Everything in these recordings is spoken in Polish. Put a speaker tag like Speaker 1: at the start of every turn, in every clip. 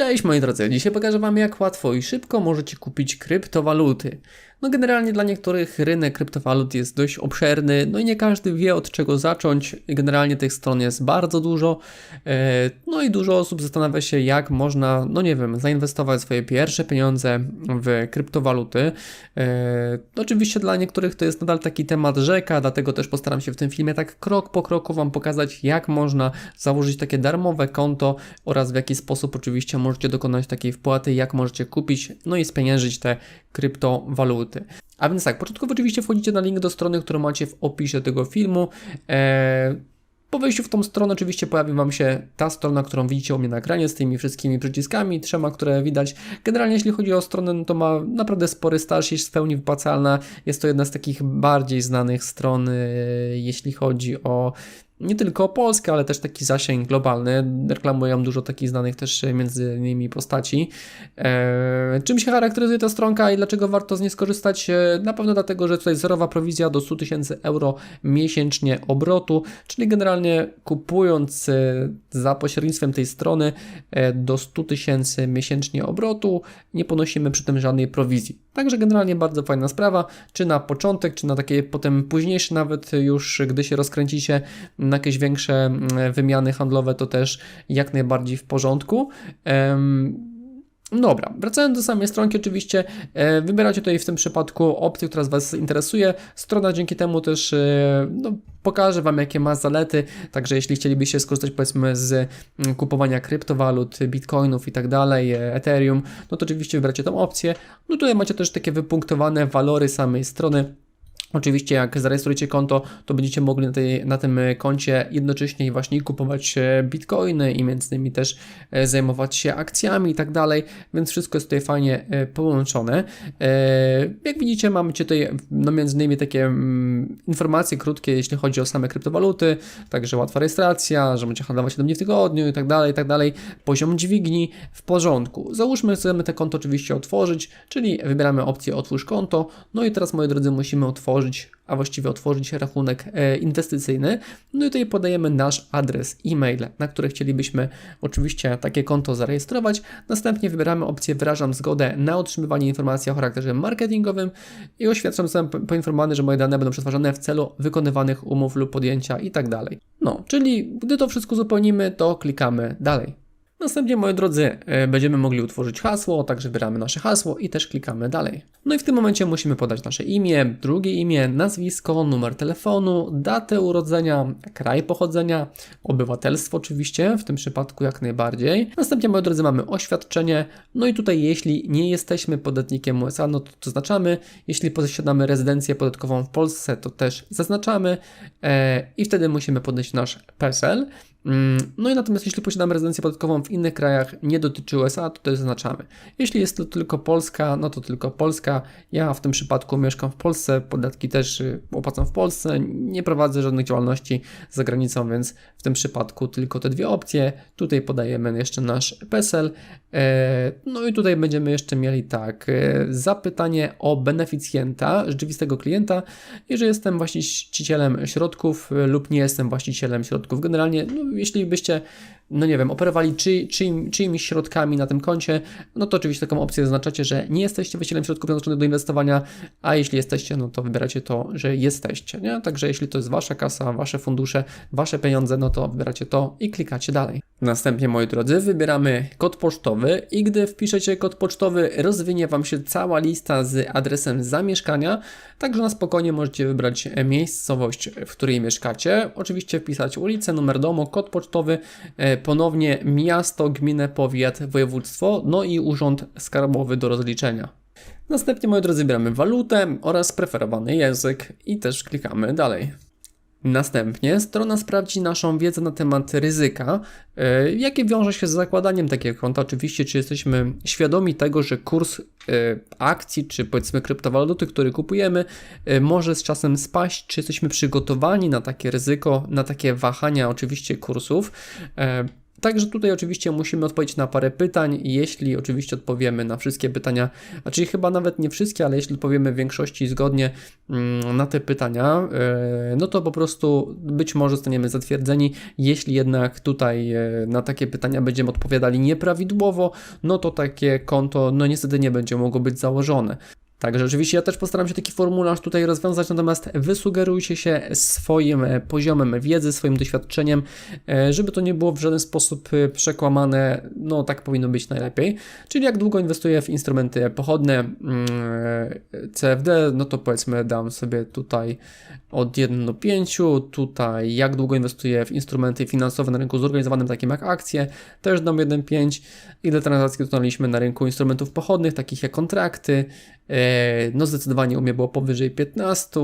Speaker 1: Cześć moi drodzy, dzisiaj pokażę Wam jak łatwo i szybko możecie kupić kryptowaluty. No generalnie dla niektórych rynek kryptowalut jest dość obszerny, no i nie każdy wie od czego zacząć. Generalnie tych stron jest bardzo dużo, e, no i dużo osób zastanawia się jak można, no nie wiem, zainwestować swoje pierwsze pieniądze w kryptowaluty. E, Oczywiście dla niektórych to jest nadal taki temat rzeka, dlatego też postaram się w tym filmie tak krok po kroku Wam pokazać jak można założyć takie darmowe konto oraz w jaki sposób oczywiście możecie dokonać takiej wpłaty, jak możecie kupić, no i spieniężyć te kryptowaluty. A więc tak, początkowo oczywiście wchodzicie na link do strony, którą macie w opisie tego filmu. Eee, po wejściu w tą stronę oczywiście pojawi Wam się ta strona, którą widzicie u mnie na ekranie z tymi wszystkimi przyciskami, trzema, które widać. Generalnie jeśli chodzi o stronę, no to ma naprawdę spory staż, jest w pełni wypłacalna. Jest to jedna z takich bardziej znanych stron, e, jeśli chodzi o nie tylko Polskę, ale też taki zasięg globalny. Reklamują dużo takich znanych też między innymi postaci. Eee, czym się charakteryzuje ta stronka i dlaczego warto z niej skorzystać? E, Na pewno dlatego, że tutaj zerowa prowizja do 100 tysięcy euro miesięcznie obrotu, czyli generalnie kupując e, za pośrednictwem tej strony e, do 100 tysięcy miesięcznie obrotu, nie ponosimy przy tym żadnej prowizji. Także generalnie bardzo fajna sprawa, czy na początek, czy na takie potem późniejsze nawet już, gdy się rozkręcicie na jakieś większe mm, wymiany handlowe, to też jak najbardziej w porządku. Em, Dobra, wracając do samej stronki, oczywiście e, wybieracie tutaj w tym przypadku opcję, która Was interesuje. Strona dzięki temu też e, no, pokaże Wam, jakie ma zalety. Także jeśli chcielibyście skorzystać powiedzmy z mm, kupowania kryptowalut, bitcoinów i tak dalej, e, Ethereum, no to oczywiście wybracie tą opcję. No tutaj macie też takie wypunktowane walory samej strony. Oczywiście jak zarejestrujecie konto, to będziecie mogli na, tej, na tym koncie jednocześnie właśnie kupować e, bitcoiny i między innymi też e, zajmować się akcjami i tak dalej, więc wszystko jest tutaj fajnie e, połączone. Jak widzicie mamy tutaj no między innymi takie mm, informacje krótkie, jeśli chodzi o same kryptowaluty, także łatwa rejestracja, że możecie handlować 7 dni w tygodniu i tak dalej, i tak dalej. Poziom dźwigni w porządku. Załóżmy, chcemy te konto oczywiście otworzyć, czyli wybieramy opcję otwórz konto, no i teraz moi drodzy musimy otworzyć otworzyć, a właściwie otworzyć rachunek e, inwestycyjny. No i tutaj podajemy nasz adres e-mail, na który chcielibyśmy oczywiście takie konto zarejestrować. Następnie wybieramy opcję wyrażam zgodę na otrzymywanie informacji o charakterze marketingowym i oświadczam, że poinformowany, że moje dane będą przetwarzane w celu wykonywanych umów lub podjęcia i tak. No, czyli gdy to wszystko uzupełnimy, to klikamy dalej. Następnie, moi drodzy, e, będziemy mogli utworzyć hasło, także wybieramy nasze hasło i też klikamy dalej. No i w tym momencie musimy podać nasze imię, drugie imię, nazwisko, numer telefonu, datę urodzenia, kraj pochodzenia, obywatelstwo oczywiście, w tym przypadku jak najbardziej. Następnie, moi drodzy, mamy oświadczenie, no i tutaj jeśli nie jesteśmy podatnikiem USA, no to zaznaczamy, jeśli posiadamy rezydencję podatkową w Polsce, to też zaznaczamy e, i wtedy musimy podać nasz PESEL. Mm, no i natomiast jeśli posiadamy rezydencję podatkową w innych krajach, nie dotyczy USA, to to zaznaczamy. Jeśli jest to tylko Polska, no to tylko Polska. Ja w tym przypadku mieszkam w Polsce, podatki też y, opłacam w Polsce, nie prowadzę żadnych działalności za granicą, więc w tym przypadku tylko te dwie opcje. Tutaj podajemy jeszcze nasz PESEL. E, no i tutaj będziemy jeszcze mieli tak, e, zapytanie o beneficjenta, rzeczywistego klienta, jeżeli jestem właścicielem środków e, lub nie jestem właścicielem środków. Generalnie, no, jeśli byście no nie wiem, operowali czy, czyim, czyimiś środkami na tym koncie, no to oczywiście taką opcję zaznaczacie, że nie jesteście właścicielem środków przeznaczonych do inwestowania, a jeśli jesteście, no to wybieracie to, że jesteście, nie? Także jeśli to jest wasza kasa, wasze fundusze, wasze pieniądze, no to wybieracie to i klikacie dalej. Następnie, moi drodzy, wybieramy kod pocztowy i gdy wpiszecie kod pocztowy, rozwinie Wam się cała lista z adresem zamieszkania, także na spokojnie możecie wybrać miejscowość, w której mieszkacie. Oczywiście wpisać ulicę, numer domu, kod pocztowy, e, ponownie miasto, gminę, powiat, województwo, no i urząd skarbowy do rozliczenia. Następnie, moi drodzy, wybieramy walutę oraz preferowany język i też klikamy dalej. Następnie strona sprawdzi naszą wiedzę na temat ryzyka, e, jakie wiąże się z zakładaniem takiego konta. Oczywiście, czy jesteśmy świadomi tego, że kurs e, akcji, czy powiedzmy kryptowaluty, który kupujemy, e, może z czasem spaść, czy jesteśmy przygotowani na takie ryzyko, na takie wahania oczywiście kursów. Także tutaj oczywiście musimy odpowiedzieć na parę pytań. Jeśli oczywiście odpowiemy na wszystkie pytania, a czyli chyba nawet nie wszystkie, ale jeśli odpowiemy w większości zgodnie mm, na te pytania, e, no to po prostu być może zostaniemy zatwierdzeni. Jeśli jednak tutaj e, na takie pytania będziemy odpowiadali nieprawidłowo, no to takie konto no niestety nie będzie mogło być założone. Także oczywiście ja też postaram się taki formularz tutaj rozwiązać, natomiast wysugerujcie się swoim e, poziomem wiedzy, swoim doświadczeniem, e, żeby to nie było w żaden sposób e, przekłamane, no tak powinno być najlepiej. Czyli jak długo inwestuję w instrumenty pochodne mm, CFD, no to powiedzmy dam sobie tutaj od 1 do 5, tutaj jak długo inwestuję w instrumenty finansowe na rynku zorganizowanym, takim jak akcje, też dam 1,5. Ile transakcji dokonaliśmy na rynku instrumentów pochodnych, takich jak kontrakty, no zdecydowanie u mnie było powyżej 15.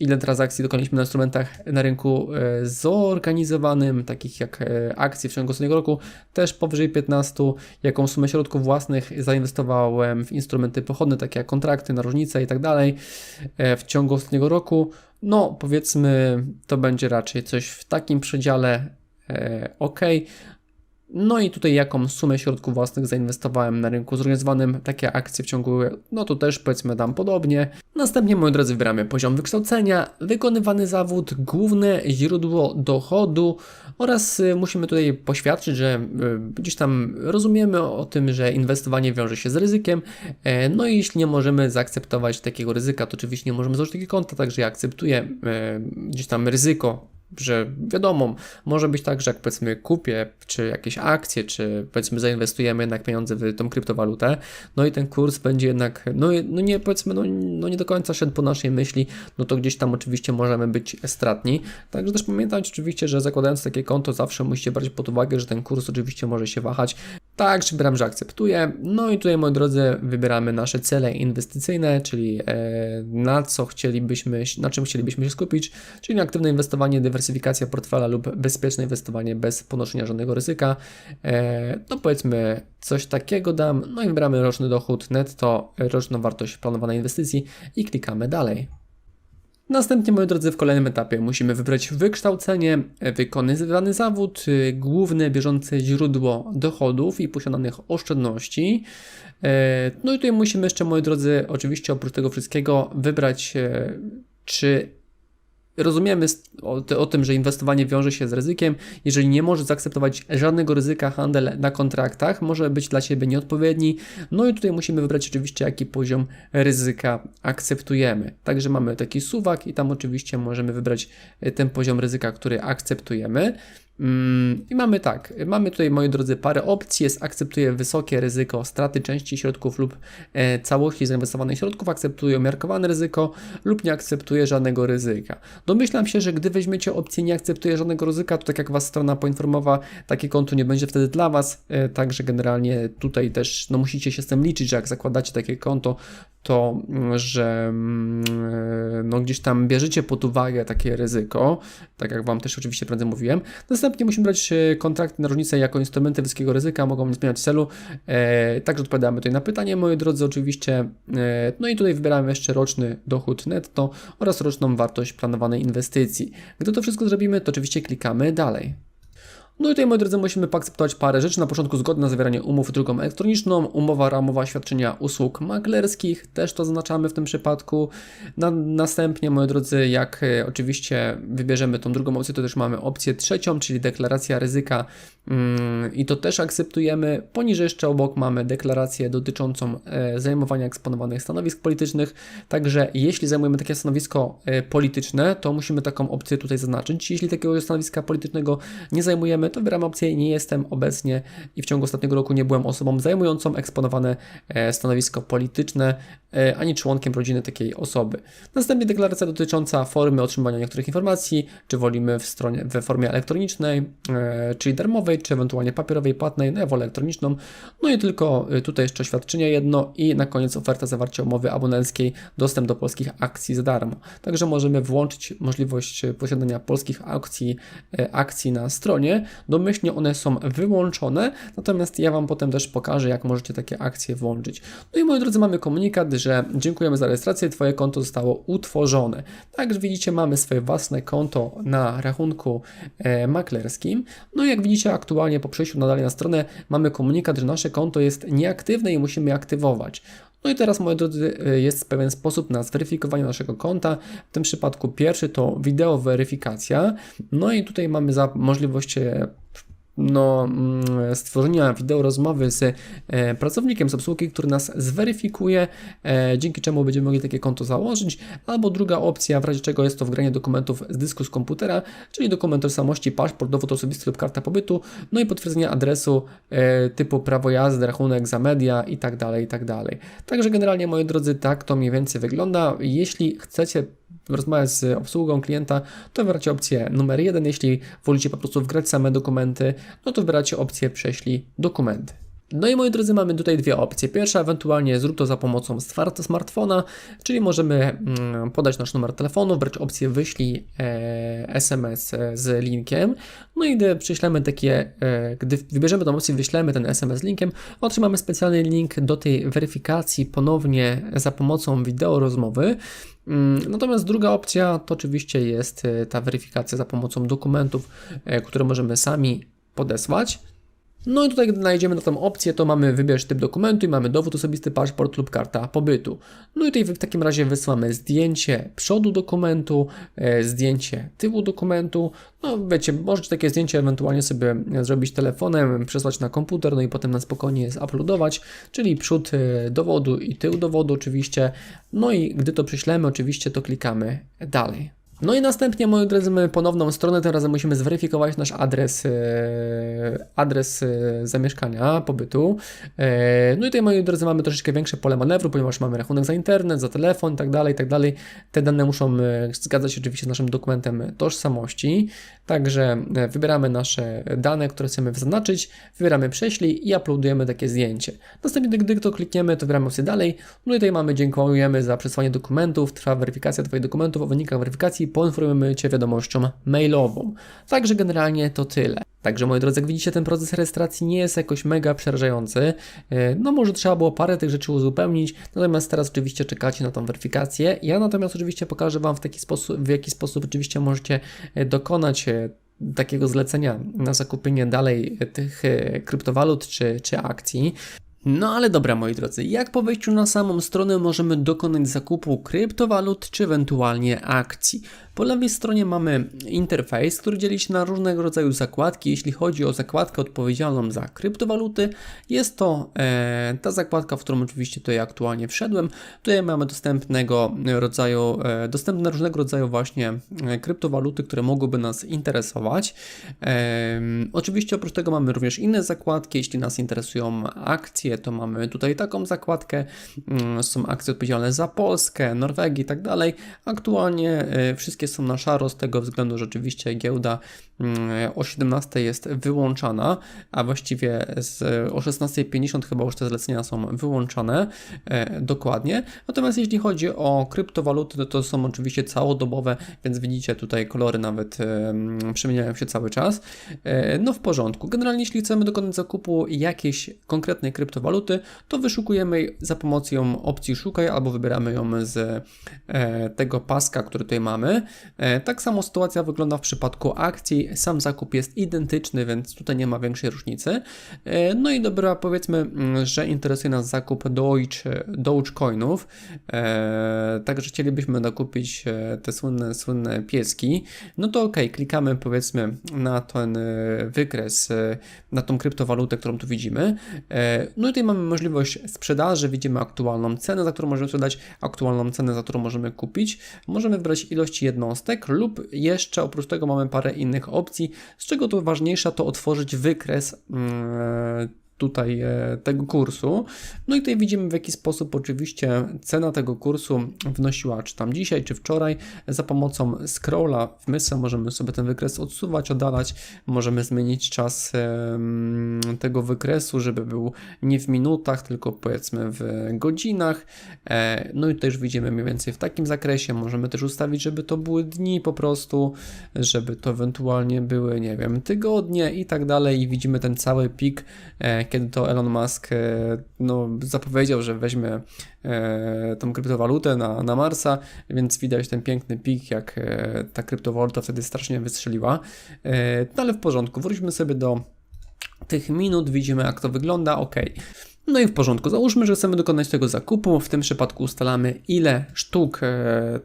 Speaker 1: Ile transakcji dokonaliśmy na instrumentach na rynku e, zorganizowanym, takich jak e, akcje w ciągu ostatniego roku, też powyżej 15. Jaką sumę środków własnych zainwestowałem w instrumenty pochodne, takie jak kontrakty, narożnice i tak dalej w ciągu ostatniego roku. No powiedzmy, to będzie raczej coś w takim przedziale ok. No i tutaj jaką sumę środków własnych zainwestowałem na rynku zorganizowanym, takie akcje w ciągu, no to też powiedzmy dam podobnie. Następnie, moi drodzy, wybieramy poziom wykształcenia, wykonywany zawód, główne źródło dochodu oraz y, musimy tutaj poświadczyć, że y, gdzieś tam rozumiemy o tym, że inwestowanie wiąże się z ryzykiem. E, no i jeśli nie możemy zaakceptować takiego ryzyka, to oczywiście nie możemy założyć takiego konta, także ja akceptuję e, gdzieś tam ryzyko że wiadomo, może być tak, że jak powiedzmy kupię, czy jakieś akcje, czy powiedzmy zainwestujemy jednak pieniądze w tą kryptowalutę, no i ten kurs będzie jednak, no, no nie powiedzmy, no, no nie do końca szedł po naszej myśli, no to gdzieś tam oczywiście możemy być stratni. Także też pamiętać oczywiście, że zakładając takie konto zawsze musicie brać pod uwagę, że ten kurs oczywiście może się wahać. Tak, czy wybieram, że akceptuję. No i tutaj moi drodzy wybieramy nasze cele inwestycyjne, czyli e, na co chcielibyśmy, na czym chcielibyśmy się skupić, czyli aktywne inwestowanie, dywersyfikacja portfela lub bezpieczne inwestowanie bez ponoszenia żadnego ryzyka. E, no powiedzmy coś takiego dam, no i wybieramy roczny dochód netto, roczną wartość planowanej inwestycji i klikamy dalej. Następnie, moi drodzy, w kolejnym etapie musimy wybrać wykształcenie, wykonywany zawód, główne bieżące źródło dochodów i posiadanych oszczędności. E, no i tutaj musimy jeszcze, moi drodzy, oczywiście oprócz tego wszystkiego wybrać, e, czy Rozumiemy o, o, tym, że inwestowanie wiąże się z ryzykiem. Jeżeli nie może zaakceptować żadnego ryzyka, handel na kontraktach może być dla Ciebie nieodpowiedni. No i tutaj musimy wybrać oczywiście, jaki poziom ryzyka akceptujemy. Także mamy taki suwak i tam oczywiście możemy wybrać e, ten poziom ryzyka, który akceptujemy. Mm, I mamy tak, mamy tutaj moi drodzy parę opcji, jest akceptuje wysokie ryzyko straty części środków lub e, całości zainwestowanych środków, akceptuje umiarkowane ryzyko lub nie akceptuje żadnego ryzyka. Domyślam się, że gdy weźmiecie opcję nie akceptuje żadnego ryzyka, to tak jak Was strona poinformowała, takie konto nie będzie wtedy dla Was, e, także generalnie tutaj też no, musicie się z tym liczyć, że jak zakładacie takie konto, to, mm, że mm, no, gdzieś tam bierzecie pod uwagę takie ryzyko, tak jak Wam też oczywiście prędzej mówiłem. Następnie musimy brać e, kontrakty na różnicę jako instrumenty wysokiego ryzyka, mogą zmieniać celu. E, także odpowiadamy tutaj na pytanie, moi drodzy, oczywiście. E, no i tutaj wybieramy jeszcze roczny dochód netto oraz roczną wartość planowanej inwestycji. Gdy to wszystko zrobimy, to oczywiście klikamy dalej. No i tutaj, moi drodzy, musimy poakceptować parę rzeczy. Na początku zgodę na zawieranie umów drogą elektroniczną, umowa ramowa świadczenia usług maklerskich, też to zaznaczamy w tym przypadku. Na, następnie, moi drodzy, jak e, oczywiście wybierzemy tą drugą opcję, to też mamy opcję trzecią, czyli deklaracja ryzyka i to też akceptujemy. Poniżej jeszcze obok mamy deklarację dotyczącą e, zajmowania eksponowanych stanowisk politycznych. Także jeśli zajmujemy takie stanowisko e, polityczne, to musimy taką opcję tutaj zaznaczyć. Jeśli takiego stanowiska politycznego nie zajmujemy, to wybieram opcję nie jestem obecnie i w ciągu ostatniego roku nie byłem osobą zajmującą eksponowane e, stanowisko polityczne, ani członkiem rodziny takiej osoby. Następnie deklaracja dotycząca formy otrzymania niektórych informacji, czy wolimy w stronie, we formie elektronicznej, czyli darmowej, czy ewentualnie papierowej, płatnej, no ja wolę elektroniczną. No i tylko y, tutaj jeszcze oświadczenie jedno i na koniec oferta zawarcia umowy abonenckiej, dostęp do polskich akcji za darmo. Także możemy włączyć możliwość y, posiadania polskich akcji, y, akcji na stronie. Domyślnie one są wyłączone, natomiast ja Wam potem też pokażę, jak możecie takie akcje włączyć. No i moi drodzy, mamy komunikat, że dziękujemy za rejestrację, Twoje konto zostało utworzone. Także widzicie, mamy swoje własne konto na rachunku e, maklerskim. No i jak widzicie, aktualnie po przejściu nadal na stronę mamy komunikat, że nasze konto jest nieaktywne i musimy je aktywować. No i teraz, moi drodzy, y, jest pewien sposób na zweryfikowanie naszego konta. W tym przypadku pierwszy to wideo weryfikacja. No i tutaj mamy za możliwość e, no, mm, stworzenia wideo rozmowy z e, pracownikiem z obsługi, który nas zweryfikuje, e, dzięki czemu będziemy mogli takie konto założyć, albo druga opcja, w razie czego jest to wgranie dokumentów z dysku z komputera, czyli dokument tożsamości, paszport, dowód osobisty lub karta pobytu, no i potwierdzenie adresu e, typu prawo jazdy, rachunek za media i tak dalej, i tak dalej. Także generalnie, moi drodzy, tak to mniej więcej wygląda. Jeśli chcecie rozmawiać z obsługą klienta, to wybieracie opcję numer jeden. Jeśli wolicie po prostu wgrać same dokumenty, no to wybieracie opcję prześlij dokumenty. No i moi drodzy, mamy tutaj dwie opcje. Pierwsza, ewentualnie zrób to za pomocą smart- smartfona, czyli możemy mm, podać nasz numer telefonu, wybrać opcję wyślij e, SMS z linkiem. No i gdy przyślemy takie, e, gdy wybierzemy tą opcję, wyślemy ten SMS linkiem, otrzymamy specjalny link do tej weryfikacji ponownie za pomocą wideo rozmowy. Mm, Natomiast druga opcja to oczywiście jest e, ta weryfikacja za pomocą dokumentów, e, które możemy sami podesłać. No i tutaj, gdy znajdziemy na tą opcję, to mamy wybierz typ dokumentu i mamy dowód osobisty, paszport lub karta pobytu. No i tutaj w takim razie wysłamy zdjęcie przodu dokumentu, e, zdjęcie tyłu dokumentu. No wiecie, możecie takie zdjęcie ewentualnie sobie zrobić telefonem, przesłać na komputer, no i potem na spokojnie uploadować, czyli przód e, dowodu i tył dowodu oczywiście. No i gdy to przyślemy, oczywiście to klikamy dalej. No i następnie, moi drodzy, mamy ponowną stronę, tym razem musimy zweryfikować nasz adres, e, adres e, zamieszkania, pobytu. E, No i tutaj, moi drodzy, mamy troszeczkę większe pole manewru, ponieważ mamy rachunek za internet, za telefon tak dalej, tak dalej. Te dane muszą zgadzać się oczywiście z naszym dokumentem tożsamości. Także e, wybieramy nasze dane, które chcemy zaznaczyć, wybieramy prześlij i uploadujemy takie zdjęcie. Następnie, gdy to klikniemy, to wybieramy opcję dalej. No i tutaj mamy dziękujemy za przesłanie dokumentów, trwa weryfikacja Twoich dokumentów, o wynikach weryfikacji poinformujemy Cię wiadomością mailową. Także generalnie to tyle. Także moi drodzy, jak widzicie, ten proces rejestracji nie jest jakoś mega przerażający. E, No może trzeba było parę tych rzeczy uzupełnić, natomiast teraz oczywiście czekacie na tą weryfikację. Ja natomiast oczywiście pokażę Wam w taki sposób, w jaki sposób oczywiście możecie e, dokonać e, takiego zlecenia na zakupienie dalej tych kryptowalut czy, czy akcji. No ale dobra, moi drodzy, jak po wejściu na samą stronę możemy dokonać zakupu kryptowalut czy ewentualnie akcji? Po lewej stronie mamy interfejs, który dzieli się na różnego rodzaju zakładki. Jeśli chodzi o zakładkę odpowiedzialną za kryptowaluty, jest to e, ta zakładka, w którą oczywiście tutaj aktualnie wszedłem. Tutaj mamy dostępnego rodzaju, e, dostępne różnego rodzaju właśnie e, kryptowaluty, które mogłyby nas interesować. E, oczywiście oprócz tego mamy również inne zakładki. Jeśli nas interesują akcje, to mamy tutaj taką zakładkę. Mm, Są akcje odpowiedzialne za Polskę, Norwegię i tak dalej. Aktualnie e, wszystkie są na szaro z tego względu, że oczywiście giełda o 17 jest wyłączana, a właściwie z, o 16.50 chyba już te zlecenia są wyłączone e, dokładnie. Natomiast jeśli chodzi o kryptowaluty, to, to są oczywiście całodobowe, więc widzicie tutaj kolory nawet e, mm, przemieniają się cały czas. E, no w porządku. Generalnie jeśli chcemy dokonać zakupu jakiejś konkretnej kryptowaluty, to wyszukujemy za pomocą opcji szukaj albo wybieramy ją z tego paska, który tutaj mamy. Tak samo sytuacja wygląda w przypadku akcji. Sam zakup jest identyczny, więc tutaj nie ma większej różnicy. E, no i dobra, powiedzmy, mm, że interesuje nas zakup Doge, Dogecoinów. E, także chcielibyśmy dokupić e, te słynne, słynne pieski. No to ok, klikamy powiedzmy na ten wykres, na tą kryptowalutę, którą tu widzimy. No i tutaj mamy możliwość sprzedaży, widzimy aktualną cenę, za którą możemy sprzedać, aktualną cenę, za którą możemy kupić. Możemy wybrać ilość jednostek lub jeszcze oprócz tego mamy parę innych z czego to ważniejsza to otworzyć wykres mm, tutaj e, tego kursu. No i tutaj widzimy w jaki sposób oczywiście cena tego kursu wnosiła, czy tam dzisiaj, czy wczoraj, za pomocą scrolla w mysę możemy sobie ten wykres odsuwać, oddalać, możemy zmienić czas tego wykresu, żeby był nie w minutach, tylko powiedzmy w godzinach. E, No i już widzimy mniej więcej w takim zakresie. Możemy też ustawić, żeby to były dni po prostu, żeby to ewentualnie były, nie wiem, tygodnie i tak dalej. I widzimy ten cały pik, e, kiedy to Elon Musk e, no, zapowiedział, że weźmie e, tą kryptowalutę na, na Marsa, więc widać ten piękny pik, jak e, ta kryptowaluta wtedy strasznie wystrzeliła. No ale w porządku, wróćmy sobie do tych minut, widzimy jak to wygląda, ok. No i w porządku, załóżmy, że chcemy dokonać tego zakupu, w tym przypadku ustalamy ile sztuk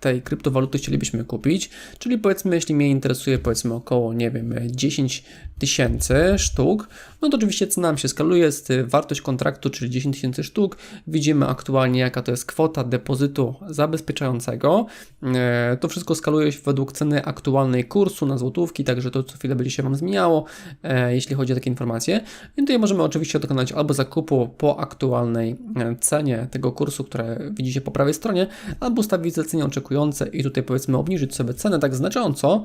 Speaker 1: tej kryptowaluty chcielibyśmy kupić, czyli powiedzmy, jeśli mnie interesuje powiedzmy około, nie wiem, 10 tysięcy sztuk, no to oczywiście cena nam się skaluje, jest y, wartość kontraktu, czyli 10 tysięcy sztuk, widzimy aktualnie jaka to jest kwota depozytu zabezpieczającego, E, to wszystko skaluje się według ceny aktualnej kursu na złotówki, także to co chwilę będzie się Wam zmieniało, e, jeśli chodzi o takie informacje. I tutaj możemy oczywiście dokonać albo zakupu po aktualnej e, cenie tego kursu, które widzicie po prawej stronie, albo ustawić zlecenie oczekujące i tutaj powiedzmy obniżyć sobie cenę tak znacząco,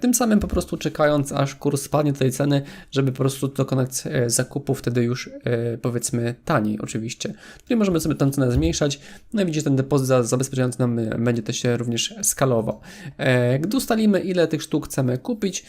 Speaker 1: tym samym po prostu czekając aż kurs spadnie tej ceny, żeby po prostu dokonać e, zakupu wtedy już e, powiedzmy taniej oczywiście. Tutaj możemy sobie tę cenę zmniejszać, no i widzicie ten depozyt za- zabezpieczający nam e, będzie też się również skalował. Gdy ustalimy ile tych sztuk chcemy kupić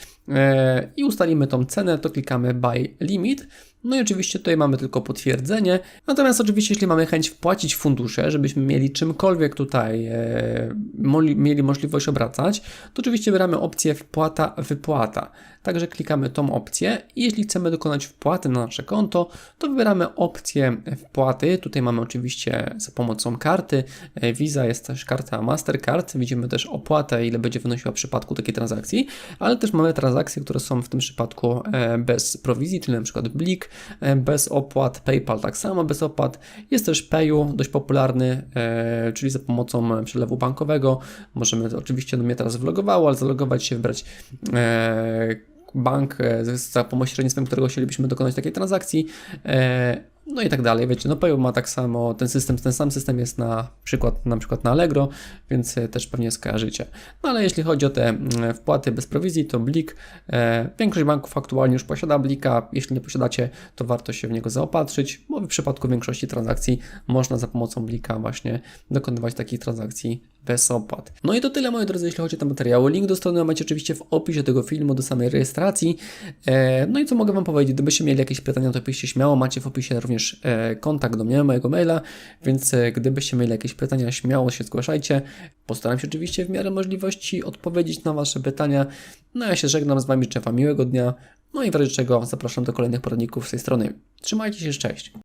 Speaker 1: i ustalimy tą cenę, to klikamy buy limit. No i oczywiście tutaj mamy tylko potwierdzenie. Natomiast oczywiście, jeśli mamy chęć wpłacić fundusze, żebyśmy mieli czymkolwiek tutaj e, moli, mieli możliwość obracać, to oczywiście wybieramy opcję wpłata, wypłata. Także klikamy tą opcję i jeśli chcemy dokonać wpłaty na nasze konto, to wybieramy opcję wpłaty. Tutaj mamy oczywiście za pomocą karty e, Visa, jest też karta Mastercard. Widzimy też opłatę, ile będzie wynosiła w przypadku takiej transakcji, ale też mamy transakcje, które są w tym przypadku e, bez prowizji, czyli na przykład Blik bez opłat, PayPal tak samo bez opłat. Jest też Payu, dość popularny, e, czyli za pomocą przelewu bankowego. Możemy oczywiście, no mnie teraz wlogowało, ale zalogować się, wybrać e, bank, e, za pośrednictwem którego chcielibyśmy dokonać takiej transakcji. No i tak dalej, wiecie, no Payu ma tak samo, ten system, ten sam system jest na przykład, na przykład na Allegro, więc e, też pewnie skojarzycie. No ale jeśli chodzi o te mm, wpłaty bez prowizji, to Blik, e, większość banków aktualnie już posiada Blika, jeśli nie posiadacie, to warto się w niego zaopatrzyć, bo w przypadku większości transakcji można za pomocą Blika właśnie dokonywać takich transakcji bez opłat. No i to tyle moi drodzy, jeśli chodzi o te materiały. Link do strony macie oczywiście w opisie tego filmu, do samej rejestracji. E, no i co mogę Wam powiedzieć, gdybyście mieli jakieś pytania, to piszcie śmiało, macie w opisie również e, kontakt do mnie, mojego maila, więc e, gdybyście mieli jakieś pytania, śmiało się zgłaszajcie. Postaram się oczywiście w miarę możliwości odpowiedzieć na Wasze pytania. No ja się żegnam z Wami, życzę Wam miłego dnia, no i w razie czego zapraszam do kolejnych poradników z tej strony. Trzymajcie się, cześć!